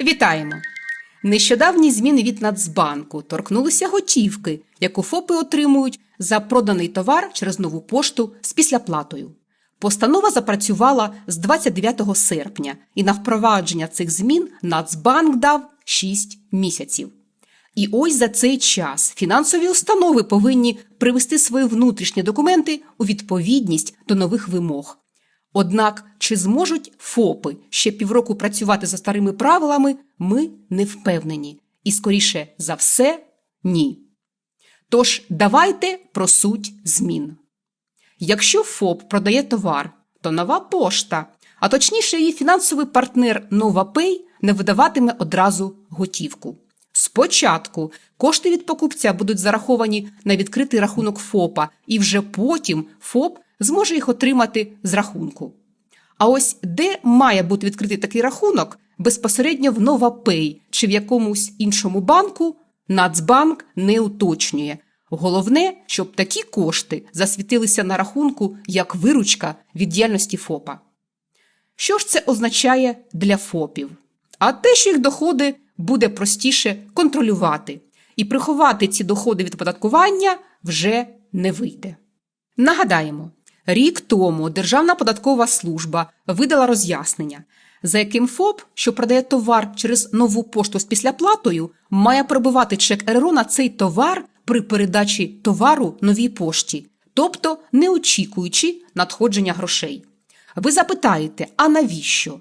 Вітаємо! Нещодавні зміни від Нацбанку торкнулися готівки, яку ФОПи отримують за проданий товар через нову пошту з післяплатою. Постанова запрацювала з 29 серпня, і на впровадження цих змін Нацбанк дав 6 місяців. І ось за цей час фінансові установи повинні привести свої внутрішні документи у відповідність до нових вимог. Однак, чи зможуть ФОПи ще півроку працювати за старими правилами, ми не впевнені. І, скоріше за все, ні. Тож давайте про суть змін. Якщо ФОП продає товар, то нова пошта, а точніше її фінансовий партнер NovaPay не видаватиме одразу готівку. Спочатку кошти від покупця будуть зараховані на відкритий рахунок ФОПа, і вже потім ФОП зможе їх отримати з рахунку. А ось де має бути відкритий такий рахунок безпосередньо в NovaPay чи в якомусь іншому банку, Нацбанк не уточнює. Головне, щоб такі кошти засвітилися на рахунку як виручка від діяльності ФОПа. Що ж це означає для ФОПів? А те, що їх доходи буде простіше контролювати, і приховати ці доходи від оподаткування вже не вийде. Нагадаємо, рік тому Державна податкова служба видала роз'яснення, за яким ФОП, що продає товар через нову пошту з післяплатою, має пробивати чек РРО на цей товар при передачі товару новій пошті, тобто не очікуючи надходження грошей. Ви запитаєте, а навіщо?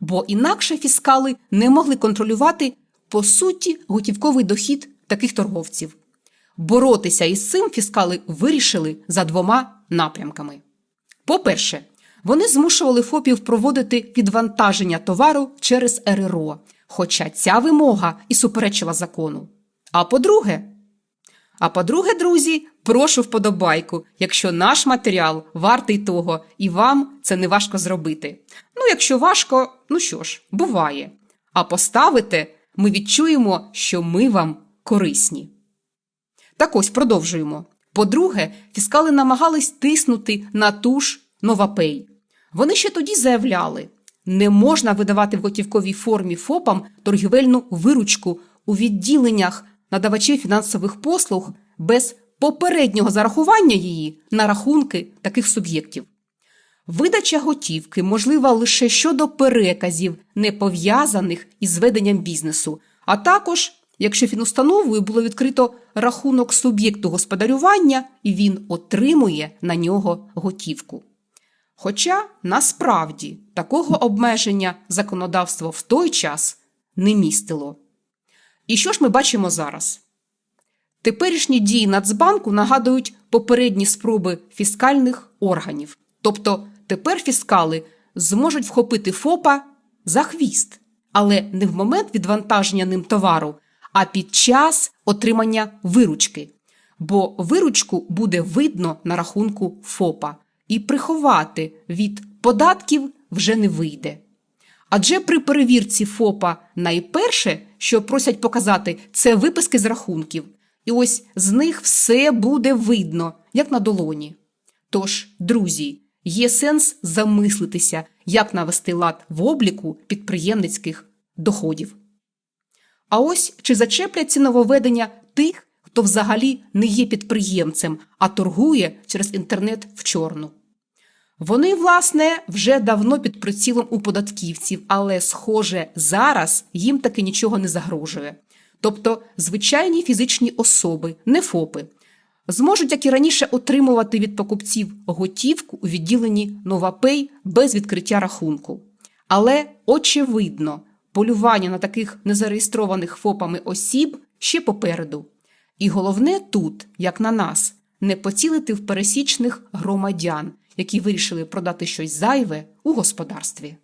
Бо інакше фіскали не могли контролювати по суті готівковий дохід таких торговців. Боротися із цим фіскали вирішили за двома напрямками. По-перше, вони змушували ФОПів проводити підвантаження товару через РРО, хоча ця вимога і суперечила закону. А по-друге, а по-друге, друзі, прошу вподобайку, якщо наш матеріал вартий того, і вам це не важко зробити. Ну, якщо важко, ну що ж, буває. А поставите, ми відчуємо, що ми вам корисні. Так ось продовжуємо. По-друге, фіскали намагались тиснути на ту ж Новапей. Вони ще тоді заявляли, не можна видавати в готівковій формі ФОПам торгівельну виручку у відділеннях надавачів фінансових послуг без попереднього зарахування її на рахунки таких суб'єктів. Видача готівки можлива лише щодо переказів, не пов'язаних із веденням бізнесу, а також якщо фінустановою було відкрито рахунок суб'єкту господарювання і він отримує на нього готівку. Хоча насправді такого обмеження законодавство в той час не містило. І що ж ми бачимо зараз? Теперішні дії Нацбанку нагадують попередні спроби фіскальних органів. Тобто тепер фіскали зможуть вхопити ФОПа за хвіст, але не в момент відвантаження ним товару, а під час отримання виручки. Бо виручку буде видно на рахунку ФОПа, і приховати від податків вже не вийде. Адже при перевірці ФОПа найперше, що просять показати, це виписки з рахунків. І ось з них все буде видно, як на долоні. Тож, друзі, є сенс замислитися, як навести лад в обліку підприємницьких доходів. А ось чи зачеплять ці нововведення тих, хто взагалі не є підприємцем, а торгує через інтернет в чорну. Вони, власне, вже давно під прицілом у податківців, але, схоже, зараз їм таки нічого не загрожує. Тобто звичайні фізичні особи, не ФОПи, зможуть, як і раніше, отримувати від покупців готівку у відділенні Новапей без відкриття рахунку. Але, очевидно, полювання на таких незареєстрованих ФОПами осіб ще попереду. І головне тут, як на нас, не поцілити в пересічних громадян, які вирішили продати щось зайве у господарстві.